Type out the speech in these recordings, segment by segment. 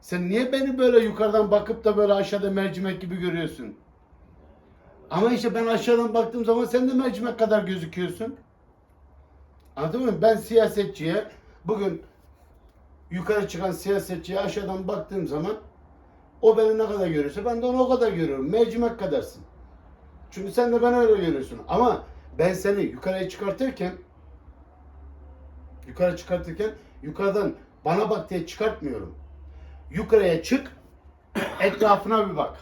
Sen niye beni böyle yukarıdan bakıp da böyle aşağıda mercimek gibi görüyorsun? Ama işte ben aşağıdan baktığım zaman sen de mercimek kadar gözüküyorsun. Anladın mı? Ben siyasetçiye bugün yukarı çıkan siyasetçiye aşağıdan baktığım zaman o beni ne kadar görüyorsa ben de onu o kadar görüyorum. Mercimek kadarsın. Çünkü sen de beni öyle görüyorsun. Ama ben seni yukarıya çıkartırken yukarı çıkartırken yukarıdan bana bak diye çıkartmıyorum. Yukarıya çık, etrafına bir bak.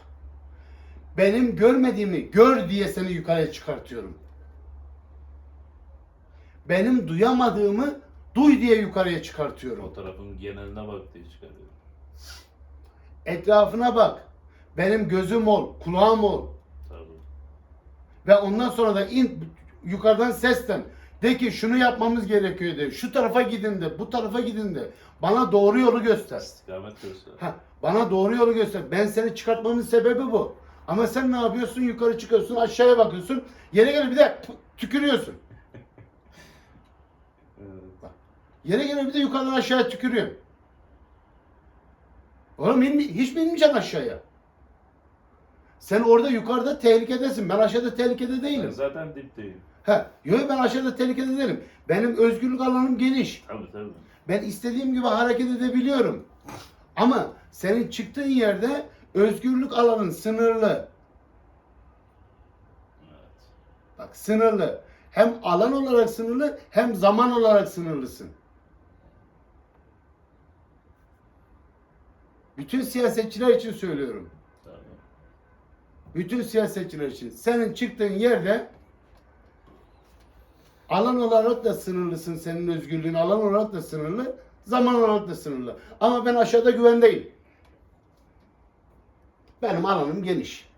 Benim görmediğimi gör diye seni yukarıya çıkartıyorum. Benim duyamadığımı duy diye yukarıya çıkartıyorum. Fotoğrafın geneline bak diye çıkarıyorum. Etrafına bak. Benim gözüm ol, kulağım ol. Tabii. Ve ondan sonra da in yukarıdan seslen. De ki şunu yapmamız gerekiyor de. Şu tarafa gidin de, bu tarafa gidin de. Bana doğru yolu göster. İstikamet göster. Ha, bana doğru yolu göster. Ben seni çıkartmamın sebebi bu. Ama sen ne yapıyorsun? Yukarı çıkıyorsun, aşağıya bakıyorsun. Yere gelir bir de tükürüyorsun. Evet. Yere gelir bir de yukarıdan aşağıya tükürüyorsun. Oğlum inme, hiç mi inmeyeceksin aşağıya? Sen orada yukarıda tehlikedesin. Ben aşağıda tehlikede Ben değilim. zaten dipteyim. He, yok ben aşağıda tehlikede değilim. Benim özgürlük alanım geniş. Tabii tabii. Ben istediğim gibi hareket edebiliyorum. Ama senin çıktığın yerde özgürlük alanın sınırlı. Evet. Bak sınırlı. Hem alan olarak sınırlı hem zaman olarak sınırlısın. Bütün siyasetçiler için söylüyorum. Tabii. Bütün siyasetçiler için. Senin çıktığın yerde alan olarak da sınırlısın. Senin özgürlüğün alan olarak da sınırlı. Zaman olarak da sınırlı. Ama ben aşağıda güvendeyim. Benim alanım geniş.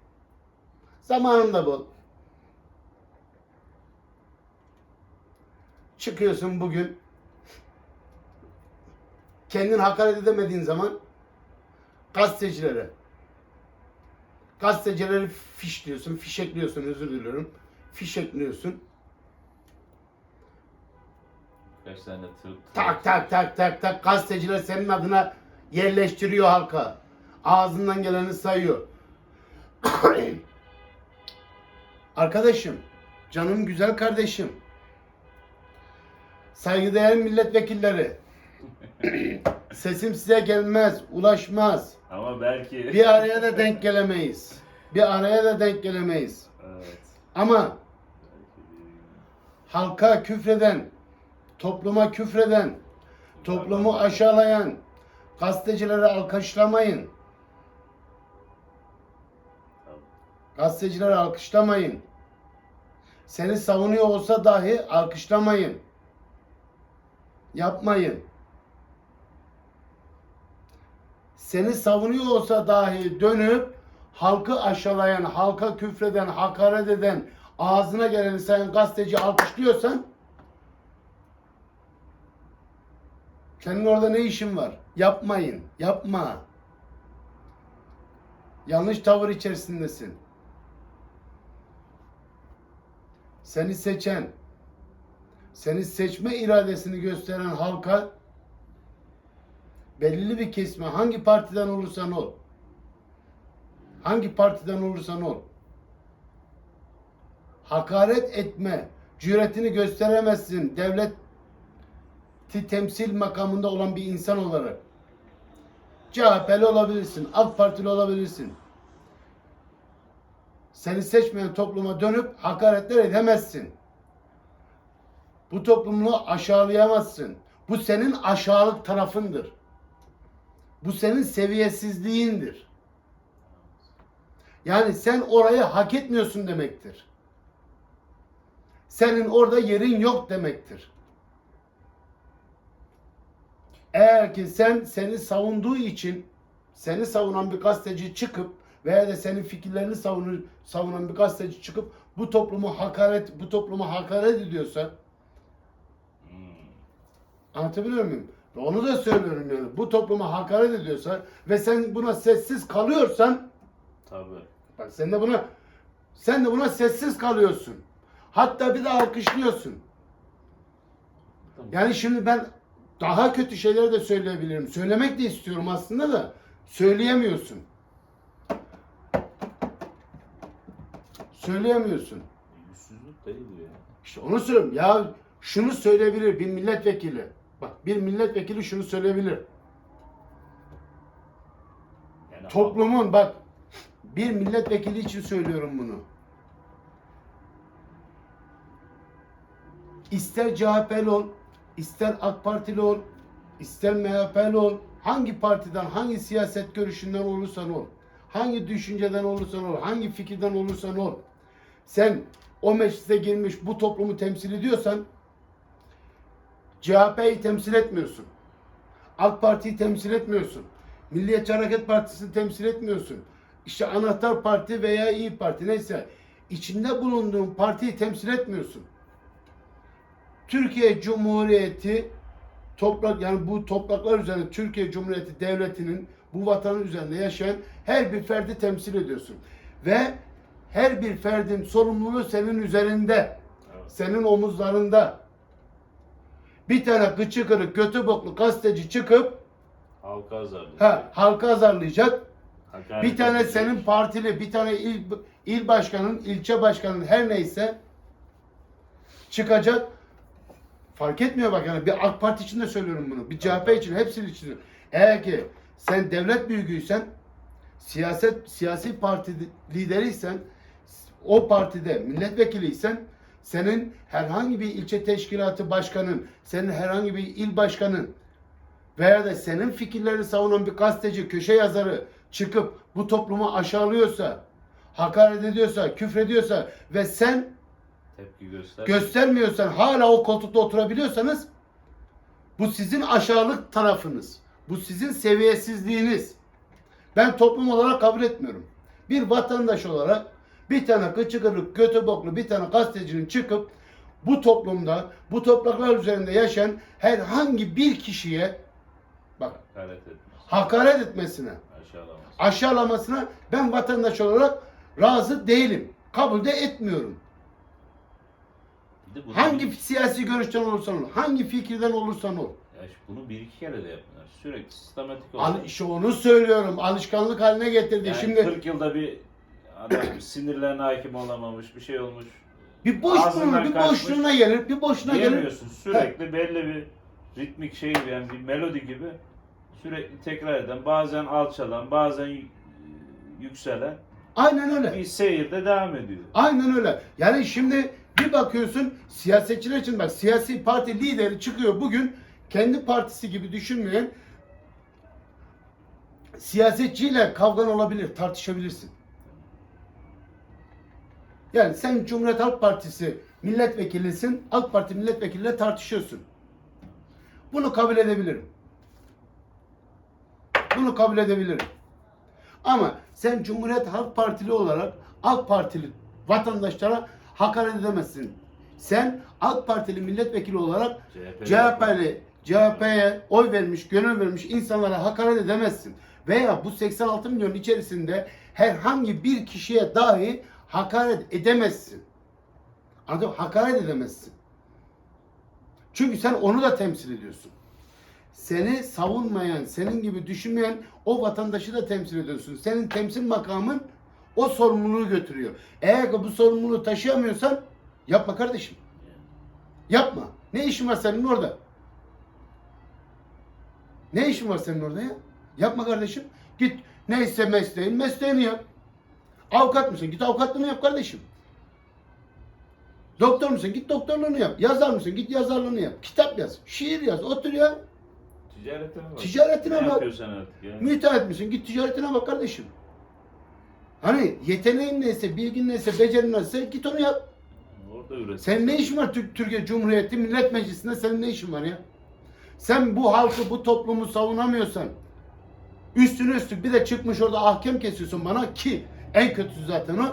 Zamanım da bol. Çıkıyorsun bugün. Kendin hakaret edemediğin zaman gazetecilere gazetecileri fişliyorsun, fişekliyorsun özür diliyorum. Fişekliyorsun. Kaç tane tır, Tak tak tak tak tak gazeteciler senin adına yerleştiriyor halka. Ağzından geleni sayıyor. Arkadaşım, canım güzel kardeşim. Saygıdeğer milletvekilleri. Sesim size gelmez, ulaşmaz. Ama belki... Bir araya da denk gelemeyiz. Bir araya da denk gelemeyiz. Evet. Ama halka küfreden, topluma küfreden, toplumu aşağılayan gazetecileri alkışlamayın. Tabii. Gazetecileri alkışlamayın. Seni savunuyor olsa dahi alkışlamayın. Yapmayın. Seni savunuyor olsa dahi dönüp halkı aşağılayan, halka küfreden, hakaret eden, ağzına geleni sayan gazeteci alkışlıyorsan senin orada ne işin var? Yapmayın. Yapma. Yanlış tavır içerisindesin. Seni seçen, seni seçme iradesini gösteren halka belirli bir kesme hangi partiden olursan ol. Hangi partiden olursan ol. Hakaret etme, cüretini gösteremezsin devleti temsil makamında olan bir insan olarak. CHP'li olabilirsin, AK Partili olabilirsin. Seni seçmeyen topluma dönüp hakaretler edemezsin. Bu toplumunu aşağılayamazsın. Bu senin aşağılık tarafındır. Bu senin seviyesizliğindir. Yani sen orayı hak etmiyorsun demektir. Senin orada yerin yok demektir. Eğer ki sen seni savunduğu için seni savunan bir gazeteci çıkıp veya da senin fikirlerini savunur, savunan bir gazeteci çıkıp bu toplumu hakaret bu topluma hakaret ediyorsa Hmm. Anlatabiliyor muyum? Ve Onu da söylüyorum yani. Bu topluma hakaret ediyorsa ve sen buna sessiz kalıyorsan Tabii. bak sen de buna sen de buna sessiz kalıyorsun. Hatta bir de alkışlıyorsun. Yani şimdi ben daha kötü şeyler de söyleyebilirim. Söylemek de istiyorum aslında da Söyleyemiyorsun. Söyleyemiyorsun. Yüzsüzlük değil ya. İşte onu söylüyorum. Ya şunu söyleyebilir bir milletvekili. Bak bir milletvekili şunu söyleyebilir. Yani Toplumun bak bir milletvekili için söylüyorum bunu. İster CHP'li ol, ister AK Partili ol, ister MHP'li ol, hangi partiden, hangi siyaset görüşünden olursan ol, hangi düşünceden olursan ol, hangi fikirden olursan ol, sen o meclise girmiş bu toplumu temsil ediyorsan CHP'yi temsil etmiyorsun. AK Parti'yi temsil etmiyorsun. Milliyetçi Hareket Partisi'ni temsil etmiyorsun. İşte Anahtar Parti veya İyi Parti neyse içinde bulunduğun partiyi temsil etmiyorsun. Türkiye Cumhuriyeti toprak yani bu topraklar üzerinde Türkiye Cumhuriyeti devletinin bu vatanın üzerinde yaşayan her bir ferdi temsil ediyorsun. Ve her bir ferdin sorumluluğu senin üzerinde. Senin omuzlarında. Bir tane kıçı kırık, götü boklu gazeteci çıkıp Halka azarlıyor. ha, halka azarlayacak. Hakaret Bir tane edecek. senin partili, bir tane il, il başkanın, ilçe başkanın her neyse çıkacak. Fark etmiyor bak yani bir AK Parti için de söylüyorum bunu. Bir CHP için, hepsinin için. Eğer ki sen devlet büyüğüysen, siyaset siyasi parti lideriysen, o partide milletvekiliysen senin herhangi bir ilçe teşkilatı başkanın, senin herhangi bir il başkanın veya da senin fikirlerini savunan bir gazeteci, köşe yazarı çıkıp bu toplumu aşağılıyorsa, hakaret ediyorsa, küfrediyorsa ve sen Tepki göster. göstermiyorsan hala o koltukta oturabiliyorsanız bu sizin aşağılık tarafınız. Bu sizin seviyesizliğiniz. Ben toplum olarak kabul etmiyorum. Bir vatandaş olarak bir tane kıçı kırık, götü boklu bir tane gazetecinin çıkıp bu toplumda, bu topraklar üzerinde yaşayan herhangi bir kişiye bak Hakaret hakaret etmesine, Aşağılamaz. aşağılamasına ben vatandaş olarak razı değilim. Kabul de etmiyorum. Bir de bunu Hangi bir, siyasi görüşten olursan ol, hangi fikirden olursan ol. ya şu- bunu bir iki kere de yaptılar. Sürekli sistematik Al, olarak. işte onu söylüyorum. Alışkanlık haline getirdi. Yani Şimdi 40 yılda bir adam sinirlerine hakim olamamış, bir şey olmuş. bir boş ağzından bir kaçmış. boşluğuna gelir, bir boşluğuna gelir. Diyemiyorsun. Sürekli belli bir ritmik şey gibi yani bir melodi gibi sürekli tekrar eden, bazen alçalan, bazen y- yükselen Aynen öyle. bir seyirde devam ediyor. Aynen öyle. Yani şimdi bir bakıyorsun siyasetçiler için bak siyasi parti lideri çıkıyor bugün kendi partisi gibi düşünmeyen siyasetçiyle kavgan olabilir, tartışabilirsin. Yani sen Cumhuriyet Halk Partisi milletvekilisin, AK Parti milletvekiliyle tartışıyorsun. Bunu kabul edebilirim. Bunu kabul edebilirim. Ama sen Cumhuriyet Halk Partili olarak AK Partili vatandaşlara hakaret edemezsin. Sen AK Partili milletvekili olarak CHP 'li CHP'li CHP'ye oy vermiş, gönül vermiş insanlara hakaret edemezsin. Veya bu 86 milyon içerisinde herhangi bir kişiye dahi hakaret edemezsin. Anladın? Hakaret edemezsin. Çünkü sen onu da temsil ediyorsun. Seni savunmayan, senin gibi düşünmeyen o vatandaşı da temsil ediyorsun. Senin temsil makamın o sorumluluğu götürüyor. Eğer ki bu sorumluluğu taşıyamıyorsan yapma kardeşim. Yapma. Ne işin var senin orada? Ne işin var senin orada ya? Yapma kardeşim. Git neyse mesleğin mesleğini yap. Avukat mısın? Git avukatlığını yap kardeşim. Doktor musun? Git doktorluğunu yap. Yazar mısın? Git yazarlığını yap. Kitap yaz. Şiir yaz. Otur ya. Ticaretine bak. Ticaretine ne bak. yapıyorsan artık ya. Müteahhit misin? Git ticaretine bak kardeşim. Hani yeteneğin neyse, bilgin neyse, becerin neyse git onu yap. Orada üret. Senin ne işin var Türk Türkiye Cumhuriyeti Millet Meclisi'nde senin ne işin var ya? Sen bu halkı, bu toplumu savunamıyorsan üstüne üstlük bir de çıkmış orada ahkam kesiyorsun bana ki en kötüsü zaten o.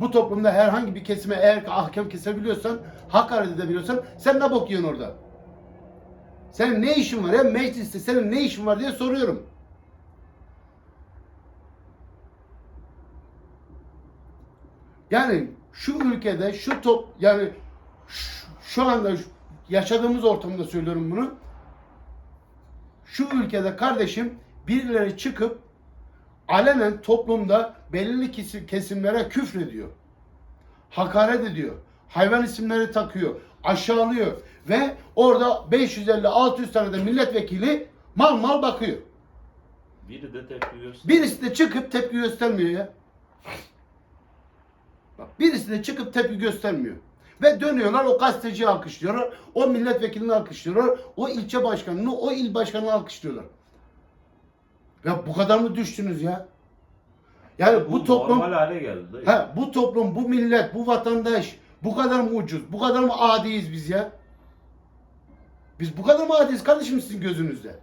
Bu toplumda herhangi bir kesime eğer ki ahkam kesebiliyorsan, hakaret edebiliyorsan sen ne bok yiyorsun orada? Senin ne işin var ya mecliste senin ne işin var diye soruyorum. Yani şu ülkede şu top yani şu, şu anda yaşadığımız ortamda söylüyorum bunu. Şu ülkede kardeşim birileri çıkıp alenen toplumda belirli kesi- kesimlere küfrediyor. Hakaret ediyor. Hayvan isimleri takıyor. Aşağılıyor. Ve orada 550-600 tane de milletvekili mal mal bakıyor. Biri de tepki gösteriyor. Birisi de çıkıp tepki göstermiyor ya. Bak birisi de çıkıp tepki göstermiyor. Ve dönüyorlar o gazeteciyi alkışlıyorlar. O milletvekilini alkışlıyorlar. O ilçe başkanını, o il başkanını alkışlıyorlar. Ya bu kadar mı düştünüz ya? Yani bu, toplum normal hale geldi. dayı. ha, bu toplum, bu millet, bu vatandaş bu kadar mı ucuz? Bu kadar mı adiyiz biz ya? Biz bu kadar mı adiyiz kardeşim sizin gözünüzde?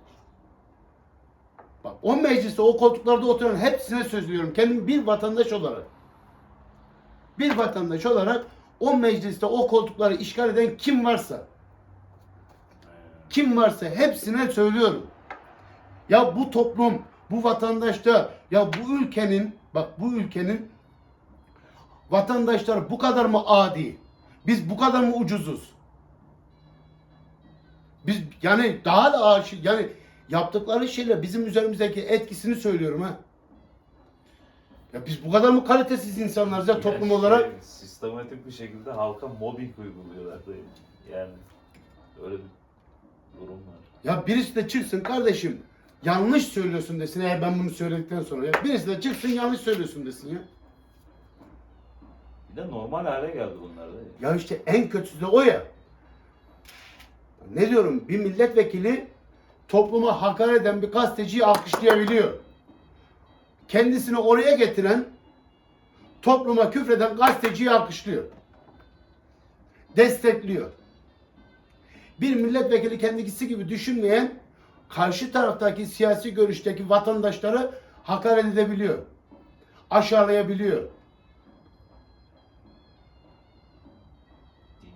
Bak o mecliste o koltuklarda oturan hepsine söylüyorum. Kendim bir vatandaş olarak. Bir vatandaş olarak o mecliste o koltukları işgal eden kim varsa kim varsa hepsine söylüyorum. Ya bu toplum, bu vatandaşta, ya bu ülkenin, bak bu ülkenin vatandaşları bu kadar mı adi? Biz bu kadar mı ucuzuz? Biz yani daha da aşık yani yaptıkları şeyler bizim üzerimizdeki etkisini söylüyorum ha. Ya biz bu kadar mı kalitesiz insanlarız ya toplum Yani olarak? şey, sistematik bir şekilde halka mobbing uyguluyorlar dayı. Yani öyle bir durum var. Ya birisi de çıksın kardeşim yanlış söylüyorsun desin eğer ben bunu söyledikten sonra ya. Birisi de çıksın yanlış söylüyorsun desin ya. Bir de normal hale geldi bunlar dayı. Ya işte en kötüsü de o ya. Ne diyorum bir milletvekili topluma hakaret eden bir gazeteciyi alkışlayabiliyor. Kendisini oraya getiren topluma küfreden gazeteciyi alkışlıyor. Destekliyor. Bir milletvekili kendisi gibi düşünmeyen karşı taraftaki siyasi görüşteki vatandaşları hakaret edebiliyor. Aşağılayabiliyor.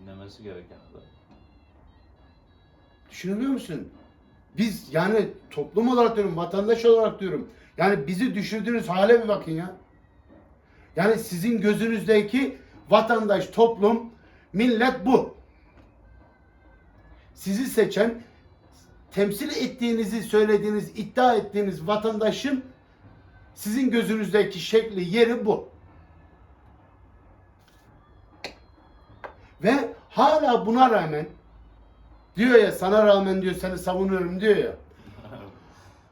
Dinlemesi gereken adam. Düşünebiliyor musun? Biz yani toplum olarak diyorum, vatandaş olarak diyorum. Yani bizi düşürdüğünüz hale bir bakın ya. Yani sizin gözünüzdeki vatandaş, toplum, millet bu. Sizi seçen, temsil ettiğinizi söylediğiniz, iddia ettiğiniz vatandaşın sizin gözünüzdeki şekli, yeri bu. Ve hala buna rağmen diyor ya sana rağmen diyor seni savunuyorum diyor ya.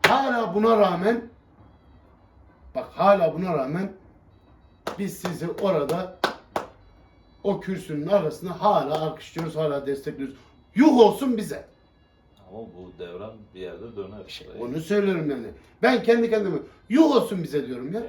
Hala buna rağmen bak hala buna rağmen biz sizi orada o kürsünün arasında hala alkışlıyoruz, hala destekliyoruz. Yuh olsun bize. Ama bu devran bir yerde döner. Dayı. onu söylüyorum yani. Ben kendi kendime yuh olsun bize diyorum ya.